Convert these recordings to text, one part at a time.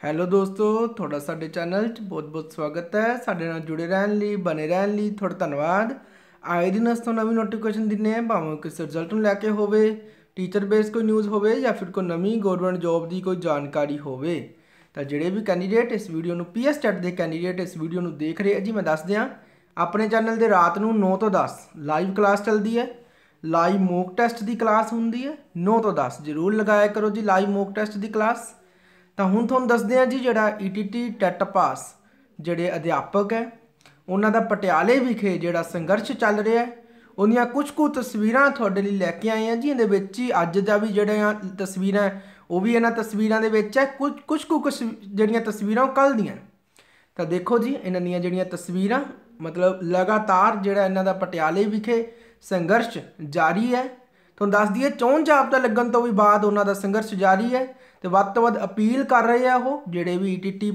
Hello ਦੋਸਤੋ, ਤੁਹਾਡਾ ਸਾਡੇ ਚੈਨਲ 'ਚ ਬਹੁਤ-ਬਹੁਤ ਸਵਾਗਤ ਹੈ। ਸਾਡੇ ਨਾਲ ਜੁੜੇ ਰਹਿਣ ਲਈ ਬਨੇ ਰਹਿਣ ਲਈ ਤੁਹਾਡਾ ਧੰਨਵਾਦ। ਆਏ ਦਿਨ ਅਸ ਤੋਂ ਨਵੀਂ ਨੋਟੀਫਿਕੇਸ਼ਨ ਦਿੰਨੇ ਆ ਭਾਵੇਂ ਕਿਸੇ ਰਿਜ਼ਲਟ ਨੂੰ ਲੈ ਕੇ ਹੋਵੇ ਟੀਚਰ ਬੇਸ ਕੋਈ ਨਿਊਜ਼ ਹੋਵੇ ਜਾਂ ਫਿਰ ਕੋਈ ਨਵੀਂ ਗਵਰਨਮੈਂਟ ਜੌਬ ਦੀ ਕੋਈ ਜਾਣਕਾਰੀ ਹੋਵੇ। ਤਾਂ ਜਿਹੜੇ ਵੀ ਕੈਂਡੀਡੇਟ ਇਸ ਵੀਡੀਓ ਨੂੰ ਪੀਐਸ ਟੈਟ ਦੇ ਕੈਂਡੀਡੇਟ ਇਸ ਵੀਡੀਓ ਨੂੰ ਦੇਖ ਰਹੇ ਜੀ ਮੈਂ ਦੱਸ ਦਿਆਂ ਆਪਣੇ ਚੈਨਲ ਦੇ ਰਾਤ ਨੂੰ 9 ਤੋਂ 10 ਲਾਈਵ ਕਲਾਸ ਚੱਲਦੀ ਹੈ। ਲਾਈਵ ਮੋਕ ਟੈਸਟ ਦੀ ਕਲਾਸ ਹੁੰਦੀ ਹੈ। 9 ਤੋਂ 10 ਜ਼ਰੂਰ ਲਗਾਇਆ ਕਰੋ ਜੀ ਲਾਈਵ ਮੋਕ ਟੈਸਟ ਦੀ ਕਲਾਸ ਤਾਂ ਹੁਣ ਤੁਹਾਨੂੰ ਦੱਸਦੇ ਹਾਂ ਜੀ ਜਿਹੜਾ ਈਟੀਟੀ ਟੈਟ ਪਾਸ ਜਿਹੜੇ ਅਧਿਆਪਕ ਹੈ, ਉਹਨਾਂ ਦਾ ਪਟਿਆਲੇ ਵਿਖੇ ਜਿਹੜਾ ਸੰਘਰਸ਼ ਚੱਲ ਰਿਹਾ ਹੈ, ਉਹਦੀਆਂ ਕੁਝ ਕੁ ਤਸਵੀਰਾਂ ਤੁਹਾਡੇ ਲਈ ਲੈ ਕੇ ਆਏ ਆ ਜੀ। ਇਹਦੇ ਵਿੱਚ ਹੀ ਅੱਜ ਦਾ ਵੀ ਜਿਹੜੀਆਂ ਤਸਵੀਰਾਂ ਉਹ ਵੀ ਇਹਨਾਂ ਤਸਵੀਰਾਂ ਦੇ ਵਿੱਚ ਹੈ। ਕੁਝ ਕੁਝ ਕੁ ਜਿਹੜੀਆਂ ਤਸਵੀਰਾਂ ਉਹ ਕੱਲ ਦੀਆਂ। ਤਾਂ ਦੇਖੋ ਜੀ, ਇਹਨਾਂ ਦੀਆਂ ਜਿਹੜੀਆਂ ਤਸਵੀਰਾਂ, ਮਤਲਬ ਲਗਾਤਾਰ ਜਿਹੜਾ ਇਹਨਾਂ ਦਾ ਪਟਿਆਲੇ ਵਿਖੇ ਸੰਘਰਸ਼ ਜਾਰੀ ਹੈ ਤੁਹਾਨੂੰ ਦੱਸ ਦਈਏ, ਚੋਣ ਜਾਬਤਾ ਲੱਗਣ ਤੋਂ ਵੀ ਬਾਅਦ ਉਹਨਾਂ ਦਾ ਸੰਘਰਸ਼ ਜਾਰੀ ਹੈ ਤੇ ਵੱਧ ਤੋਂ ਵੱਧ ਅਪੀਲ ਕਰ ਰਹੇ ਆ ਉਹ, ਜਿਹੜੇ ਵੀ ਈਟੀਟੀ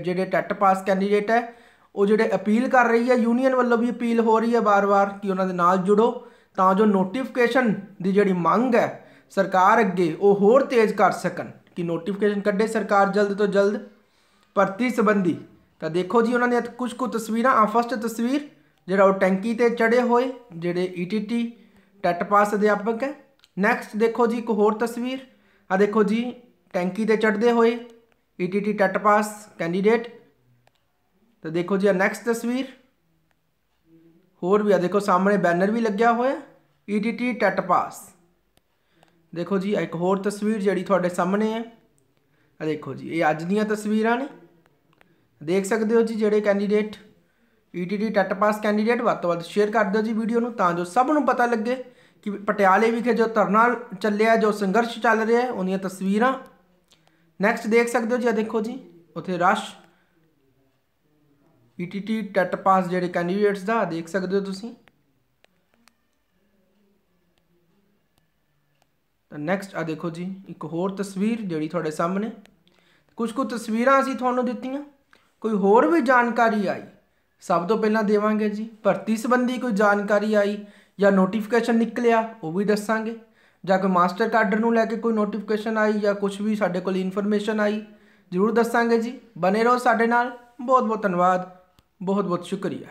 ਜਿਹੜੇ ਟੈਟ ਪਾਸ ਕੈਂਡੀਡੇਟ ਹੈ, ਉਹ ਜਿਹੜੇ ਅਪੀਲ ਕਰ ਰਹੀ ਹੈ, ਯੂਨੀਅਨ ਵੱਲੋਂ ਵੀ ਅਪੀਲ ਹੋ ਰਹੀ ਹੈ ਬਾਰ-ਬਾਰ ਕਿ ਉਹਨਾਂ ਦੇ ਨਾਲ ਜੁੜੋ, ਤਾਂ ਜੋ ਨੋਟੀਫਿਕੇਸ਼ਨ ਦੀ ਜਿਹੜੀ ਮੰਗ ਹੈ, ਸਰਕਾਰ ਅੱਗੇ ਉਹ ਹੋਰ ਤੇਜ਼ ਕਰ ਸਕਣ ਕਿ ਨੋਟੀਫਿਕੇਸ਼ਨ ਕੱਢੇ ਸਰਕਾਰ ਜਲਦ ਤੋਂ ਜਲਦ ਭਰਤੀ ਸੰਬੰਧੀ। ਤਾਂ ਦੇਖੋ ਜੀ ਉਹਨਾਂ ਨੇ ਕੁਝ ਕੁ ਤਸਵੀਰਾਂ ਆ ਫਸਟ ਤਸਵੀਰ, ਜਿਹੜਾ ਉਹ ਟੈਂਕੀ ਤੇ ਚੜੇ ਹੋਏ, ਜਿਹੜੇ ਈਟੀਟੀ ਟੈਟ ਪਾਸ ਅਧਿਆਪਕ ਹੈ। ਨੈਕਸਟ ਦੇਖੋ ਜੀ ਇੱਕ ਹੋਰ ਤਸਵੀਰ। ਆ ਦੇਖੋ ਜੀ, ਟੈਂਕੀ ਤੇ ਚੜਦੇ ਹੋਏ ਈਟੀਟੀ ਟੈਟ ਪਾਸ ਕੈਂਡੀਡੇਟ। ਤਾਂ ਦੇਖੋ ਜੀ ਆ ਨੈਕਸਟ ਤਸਵੀਰ। ਹੋਰ ਵੀ ਆ ਦੇਖੋ, ਸਾਹਮਣੇ ਬੈਨਰ ਵੀ ਲੱਗਿਆ ਹੋਇਆ। ETT TET pass. ਦੇਖੋ ਜੀ ਇੱਕ ਹੋਰ ਤਸਵੀਰ ਜਿਹੜੀ ਤੁਹਾਡੇ ਸਾਹਮਣੇ ਹੈ। ਆ ਦੇਖੋ ਜੀ, ਇਹ ਅੱਜ ਦੀਆਂ ਤਸਵੀਰਾਂ ਨੇ। ਦੇਖ ਸਕਦੇ ਹੋ ਜੀ ਜਿਹੜੇ candidate. ETT TET pass candidate ਵੱਧ ਤੋਂ ਵੱਧ ਸ਼ੇਅਰ ਕਰ ਦਿਓ ਜੀ ਵੀਡੀਓ ਨੂੰ ਤਾਂ ਜੋ ਸਭ ਨੂੰ ਪਤਾ ਲੱਗੇ ਕਿ ਪਟਿਆਲੇ ਵਿਖੇ ਜੋ ਧਰਨਾ ਚੱਲਿਆ, ਜੋ ਸੰਘਰਸ਼ ਚੱਲ ਰਿਹਾ ਹੈ, ਉਹਦੀਆਂ ਤਸਵੀਰਾਂ। ਨੈਕਸਟ ਦੇਖ ਸਕਦੇ ਹੋ ਜੀ ਆ ਦੇਖੋ ਜੀ, ਉੱਥੇ ਰਸ਼ ਈਟੀਟੀ ਟੈਟ ਪਾਸ ਜਿਹੜੇ ਕੈਂਡੀਡੇਟਸ ਦਾ ਦੇਖ ਸਕਦੇ ਹੋ ਤੁਸੀਂ। ਤਾਂ ਨੈਕਸਟ ਆ ਦੇਖੋ ਜੀ, ਇੱਕ ਹੋਰ ਤਸਵੀਰ ਜਿਹੜੀ ਤੁਹਾਡੇ ਸਾਹਮਣੇ। ਕੁਝ ਕੁ ਤਸਵੀਰਾਂ ਅਸੀਂ ਤੁਹਾਨੂੰ ਦਿੱਤੀਆਂ, ਕੋਈ ਹੋਰ ਵੀ ਜਾਣਕਾਰੀ ਆਈ ਸਭ ਤੋਂ ਪਹਿਲਾਂ ਦੇਵਾਂਗੇ ਜੀ। ਭਰਤੀ ਸੰਬੰਧੀ ਕੋਈ ਜਾਣਕਾਰੀ ਆਈ ਜਾਂ ਨੋਟੀਫਿਕੇਸ਼ਨ ਨਿਕਲਿਆ, ਉਹ ਵੀ ਦੱਸਾਂਗੇ। ਜਾਂ ਕੋਈ ਮਾਸਟਰ ਕਾਰਡ ਨੂੰ ਲੈ ਕੇ ਕੋਈ ਨੋਟੀਫਿਕੇਸ਼ਨ ਆਈ ਜਾਂ ਕੁਝ ਵੀ ਸਾਡੇ ਕੋਲ ਇਨਫੋਰਮੇਸ਼ਨ ਆਈ, ਜ਼ਰੂਰ ਦੱਸਾਂਗੇ ਜੀ। ਬਨੇ ਰਹੋ ਸਾਡੇ ਨਾਲ। ਬਹੁਤ ਬਹੁਤ ਧੰਨਵਾਦ। ਬਹੁਤ ਬਹੁਤ ਸ਼ੁਕਰੀਆ।